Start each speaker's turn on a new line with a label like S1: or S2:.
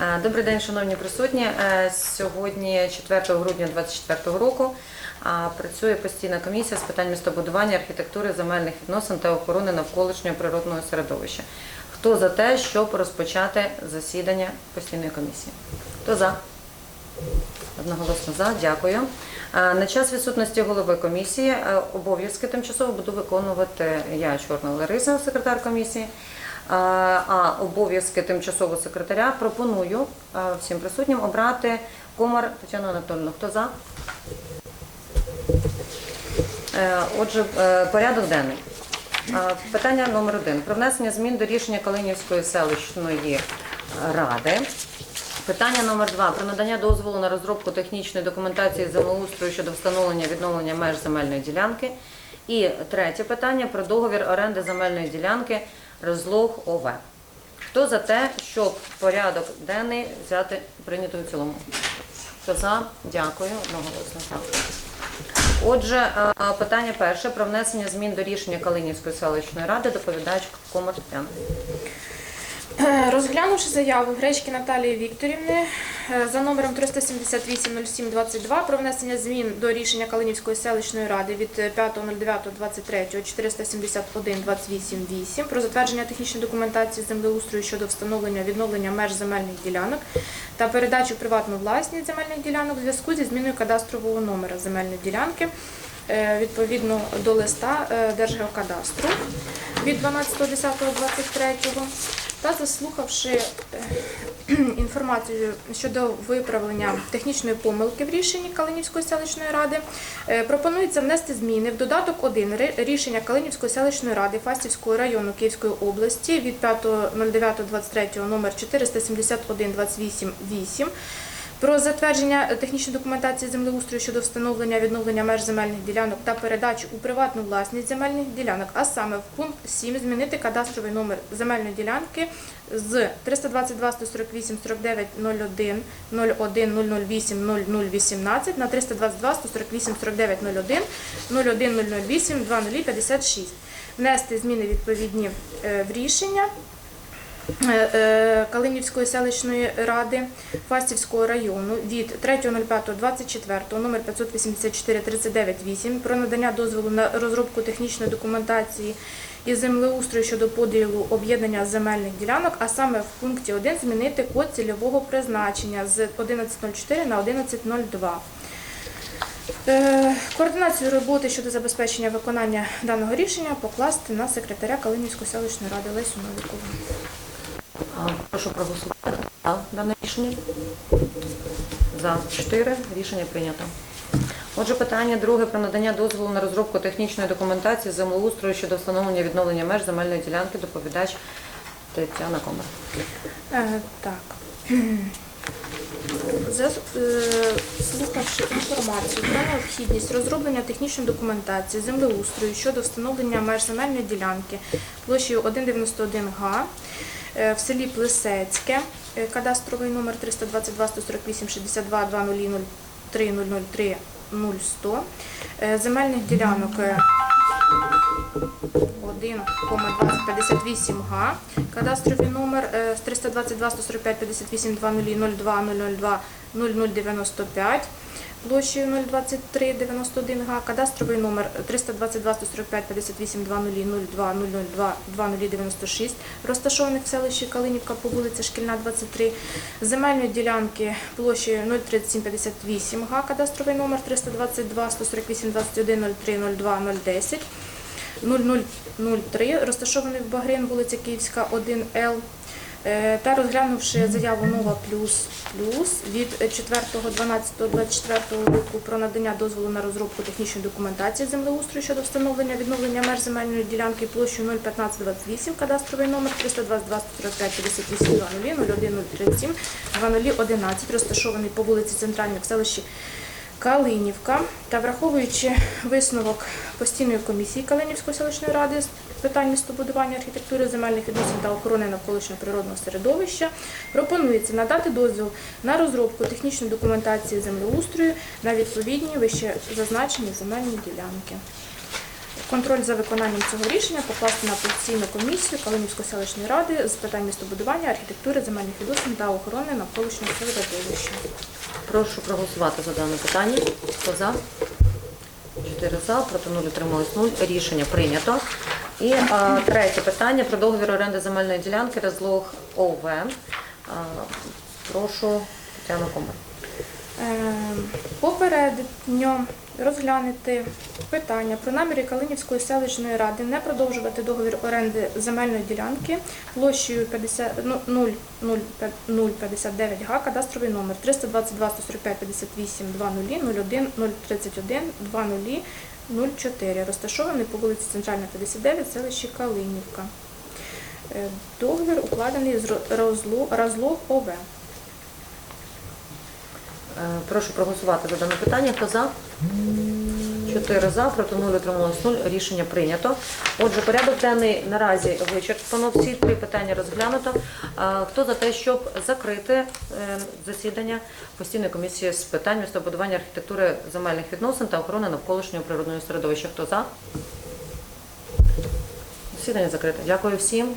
S1: Е, Добрий день, шановні присутні. Е, Сьогодні, 4 грудня 2024 року, працює постійна комісія з питань містобудування, архітектури, земельних відносин та охорони навколишнього природного середовища. Хто за те, щоб розпочати засідання постійної комісії? Хто за? Одноголосно за, дякую. Е, На час відсутності голови комісії обов'язки тимчасово буду виконувати я, Чорна Лариса, секретар комісії. Е, А обов'язки тимчасового секретаря пропоную е, всім присутнім обрати Комар Тетяну Анатольовну. Хто за? Е, Отже, порядок денний. Питання номер один. Про внесення змін до рішення Калинівської селищної ради. Питання номер два. Про надання дозволу на розробку технічної документації землеустрою щодо встановлення відновлення меж земельної ділянки. І третє питання про договір оренди земельної ділянки розлог ОВ. Хто за те, щоб порядок денний взяти прийнято в цілому? Хто за? Дякую. Одноголосно. Отже, е, питання перше про внесення змін до рішення Калинівської селищної ради доповідач Комар.
S2: Е, Розглянувши заяву Гречки Наталії Вікторівни е, за номером 378-07-22 про внесення змін до рішення Калинівської селищної ради від 5.09.23 471-28-8 про затвердження технічної документації землеустрою щодо встановлення відновлення меж земельних ділянок та передачу приватну власність земельних ділянок в зв'язку зі зміною кадастрового номера земельної ділянки відповідно до листа е, Держгеокадастру від 12.10.23 та заслухавши е, інформацію щодо виправлення технічної помилки в рішенні Калинівської селищної ради, е, пропонується внести зміни в додаток 1 рішення Калинівської селищної ради Фастівського району Київської області від 5.09.23 номер 471-28-8 про затвердження технічної документації землеустрою щодо встановлення відновлення меж земельних ділянок та передачу у приватну власність земельних ділянок, а саме в пункт 7 змінити кадастровий номер земельної ділянки з 322 148 49 01 01 008 0018 на 322 148 49 01 01 008 2056. Внести зміни відповідні е, в рішення. Е, е, Калинівської селищної ради Фастівського району від 3.05.24 номер 584 398 про надання дозволу на розробку технічної документації і землеустрою щодо поділу об'єднання земельних ділянок, а саме в пункті 1 змінити код цільового призначення з 11.04 на 11.02. Е, Координацію роботи щодо забезпечення виконання даного рішення покласти на секретаря Калинівської селищної ради Лесю Новікову.
S1: Прошу проголосувати за дане рішення. За 4. Рішення прийнято. Отже, питання друге про надання дозволу на розробку технічної документації землеустрою щодо встановлення відновлення меж земельної ділянки. Доповідач Тетяна Комар.
S2: Е, Так. Заслухавши інформацію про необхідність розроблення технічної документації землеустрою щодо встановлення меж земельної ділянки площею 191 га е, в селі Плесецьке, е, кадастровий номер 322 148 62 2003 003 0100, е, земельних ділянок е, 1,2058 га, кадастровий номер е, з 322 145 58 0002 002 0095, площею 023 91 га, кадастровий номер 322 145 58 0002 002 2096, розташованих в селищі Калинівка по вулиці Шкільна, 23, земельної ділянки площею 03758 га, кадастровий номер 322 148 21 03 02 010, 0003, розташований в Багрин, вулиця Київська, 1Л. Е, Та розглянувши заяву Нова Плюс Плюс від 4.12.24 року про надання дозволу на розробку технічної документації землеустрою щодо встановлення відновлення меж земельної ділянки площею 01528, кадастровий номер 322 145 58 00 01037 2011, розташований по вулиці Центральній в селищі Калинівка та враховуючи висновок постійної комісії Калинівської селищної ради з питань містобудування, архітектури, земельних відносин та охорони навколишнього природного середовища, пропонується надати дозвіл на розробку технічної документації землеустрою на відповідні вище зазначені земельні ділянки. Контроль за виконанням цього рішення покласти на постійну комісію Калинівської селищної ради з питань містобудування, архітектури, земельних відносин та охорони навколишнього середовища.
S1: Прошу проголосувати за дане питання. Хто за? Чотири за, проти нуль утрималось нуль. Рішення прийнято. І а, третє питання про договір оренди земельної ділянки розлог ОВ. А, прошу Тетяну Комар.
S2: Е, Попередньо розглянути питання про наміри Калинівської селищної ради не продовжувати договір оренди земельної ділянки площею 50, ну, 0,059 га, кадастровий номер 322 145 58 20 01 031 20 04, розташований по вулиці Центральна, 59, селищі Калинівка. Е, Договір укладений з Ро- Розло- Розлог ОВ.
S1: Е, Прошу проголосувати за дане питання. Хто за? Чотири за, проти нуль утрималось нуль. Рішення прийнято. Отже, порядок денний наразі вичерпано. Всі три питання розглянуто. Е, Хто за те, щоб закрити е, засідання постійної комісії з питань містобудування архітектури земельних відносин та охорони навколишнього природного середовища? Хто за? Засідання закрите. Дякую всім.